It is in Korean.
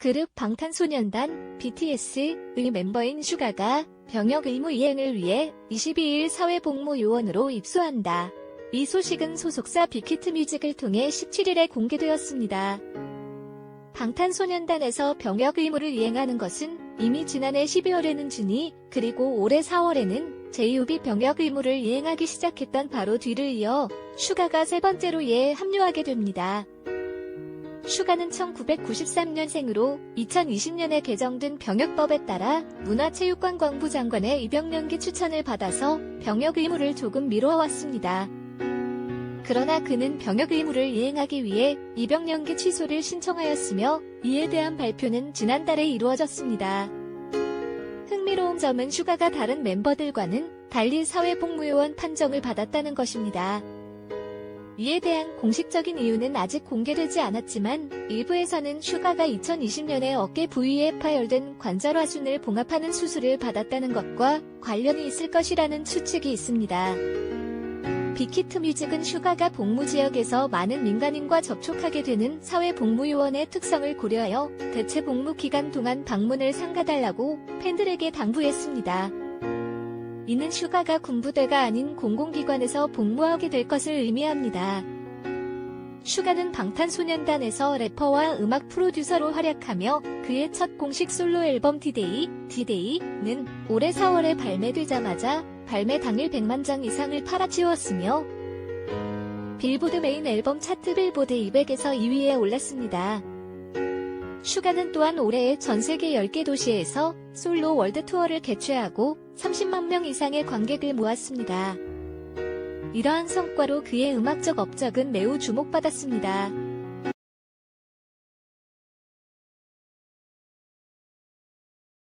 그룹 방탄소년단 BTS의 멤버인 슈가가 병역 의무 이행을 위해 22일 사회복무 요원으로 입소한다. 이 소식은 소속사 빅히트 뮤직을 통해 17일에 공개되었습니다. 방탄소년단에서 병역 의무를 이행하는 것은 이미 지난해 12월에는 준이 그리고 올해 4월에는 제이홉이 병역 의무를 이행하기 시작했던 바로 뒤를 이어 슈가가 세 번째로 이에 합류하게 됩니다. 슈가는 1993년생으로 2020년에 개정된 병역법에 따라 문화체육관광부 장관의 입영 연기 추천을 받아서 병역 의무를 조금 미뤄왔습니다. 그러나 그는 병역 의무를 이행하기 위해 입영 연기 취소를 신청하였으며 이에 대한 발표는 지난달에 이루어졌습니다. 흥미로운 점은 슈가가 다른 멤버들과는 달리 사회복무요원 판정을 받았다는 것입니다. 이에 대한 공식적인 이유는 아직 공개되지 않았지만 일부에서는 슈가가 2020년에 어깨 부위에 파열된 관절화순을 봉합하는 수술을 받았다는 것과 관련이 있을 것이라는 추측이 있습니다. 빅히트 뮤직은 슈가가 복무 지역에서 많은 민간인과 접촉하게 되는 사회복무요원의 특성을 고려하여 대체 복무 기간 동안 방문을 삼가달라고 팬들에게 당부했습니다. 이는 슈가가 군부대가 아닌 공공기관에서 복무하게 될 것을 의미합니다. 슈가는 방탄소년단에서 래퍼와 음악 프로듀서로 활약하며 그의 첫 공식 솔로 앨범 디데이, 디데이는 올해 4월에 발매되자마자 발매 당일 100만 장 이상을 팔아치웠으며 빌보드 메인 앨범 차트 빌보드 200에서 2위에 올랐습니다. 슈가는 또한 올해 전 세계 10개 도시에서 솔로 월드 투어를 개최하고 30만 명 이상의 관객을 모았습니다. 이러한 성과로 그의 음악적 업적은 매우 주목받았습니다.